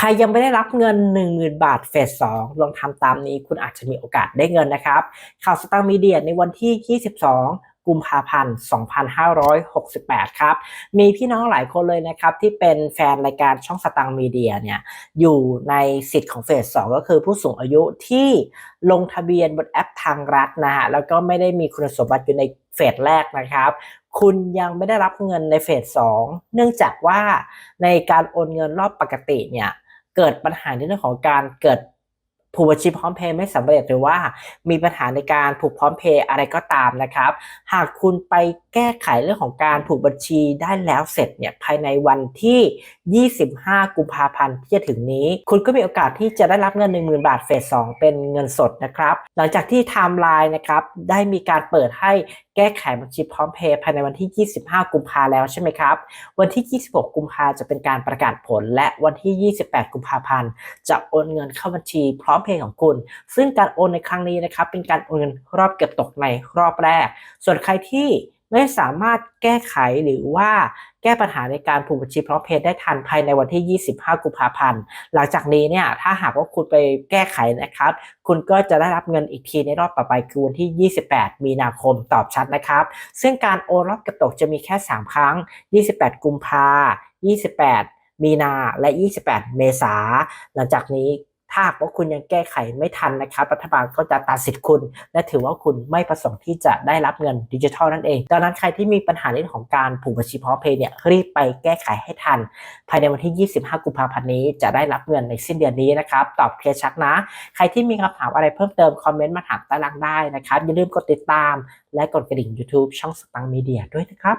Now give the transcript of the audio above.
ใครยังไม่ได้รับเงิน 10,000 บาทเฟส2ลองทำตามนี้คุณอาจจะมีโอกาสได้เงินนะครับ ข่าวสตางค์มีเดียในวันที่ 22กุมภาพันธ์ 2568 ครับ มีพี่น้องหลายคนเลยนะครับ ที่เป็นแฟนรายการช่องสตางค์มีเดียเนี่ย อยู่ในสิทธิ์ของเฟส 2 ก็คือผู้สูงอายุที่ลงทะเบียนบนแอปทางรัฐนะฮะ แล้วก็ไม่ได้มีคุณสมบัติอยู่ในเฟสแรกนะครับ คุณยังไม่ได้รับเงินในเฟส 2 เนื่องจากว่าในการโอนเงินรอบปกติเนี่ย เกิดปัญหาในเรื่องของการเกิด ผูกบัญชีพร้อมเพย์ไม่สำเร็จหรือว่ามีปัญหาในการผูกพร้อมเพย์อะไรก็ตามนะครับ หากคุณไปแก้ไขเรื่องของการผูกบัญชีได้แล้วเสร็จเนี่ยภายในวันที่ 25 กุมภาพันธ์ที่จะถึงนี้ คุณก็มีโอกาสที่จะได้รับเงิน 10,000 บาทเฟส 2 เป็นเงินสดนะครับ หลังจากที่ไทม์ไลน์นะครับได้มีการเปิดให้แก้ไขบัญชีพร้อมเพย์ภายในวันที่ 25 กุมภาแล้วใช่ไหมครับ วันที่ 26 กุมภาจะเป็นการประกาศผล และวันที่ 28 กุมภาพันธ์จะโอนเงินเข้าบัญชีพร้อมเพย์ของคุณ ซึ่งการโอนในครั้งนี้นะครับเป็นการโอนเงินรอบเก็บตกในรอบแรก ส่วนใครที่ไม่สามารถแก้ไขหรือว่าแก้ปัญหาในการผูกบัญชีพร้อมเพย์ได้ทันภายในวันที่ 25 กุมภาพันธ์ หลังจากนี้เนี่ยถ้าหากว่าคุณไปแก้ไขนะครับ คุณก็จะได้รับเงินอีกทีในรอบต่อไปคือวันที่ 28 มีนาคมตอบชัดนะครับ ซึ่งการโอนรอบเก็บตกจะมีแค่ 3 ครั้ง 28 กุมภา28 มีนาและ 28 เมษาหลังจากนี้ ถ้าหากว่าคุณยังแก้ไขไม่ทันนะครับ รัฐบาลก็จะตัดสิทธิ์คุณ และถือว่าคุณไม่ประสงค์ที่จะได้รับเงินดิจิทัลนั่นเอง ดังนั้นใครที่มีปัญหาเรื่องของการผูกบัญชีพร้อมเพย์เนี่ยรีบไปแก้ไขให้ทัน ภายในวันที่ 25 กุมภาพันธ์นี้จะได้รับเงินในสิ้นเดือนนี้นะครับ ตอบเคลียร์ชัดนะ ใครที่มีคำถามอะไรเพิ่มเติมคอมเมนต์มาถามใต้ล่างได้นะครับ อย่าลืมกดติดตาม และกดกระดิ่ง YouTube ช่องสตังมีเดียด้วยนะครับ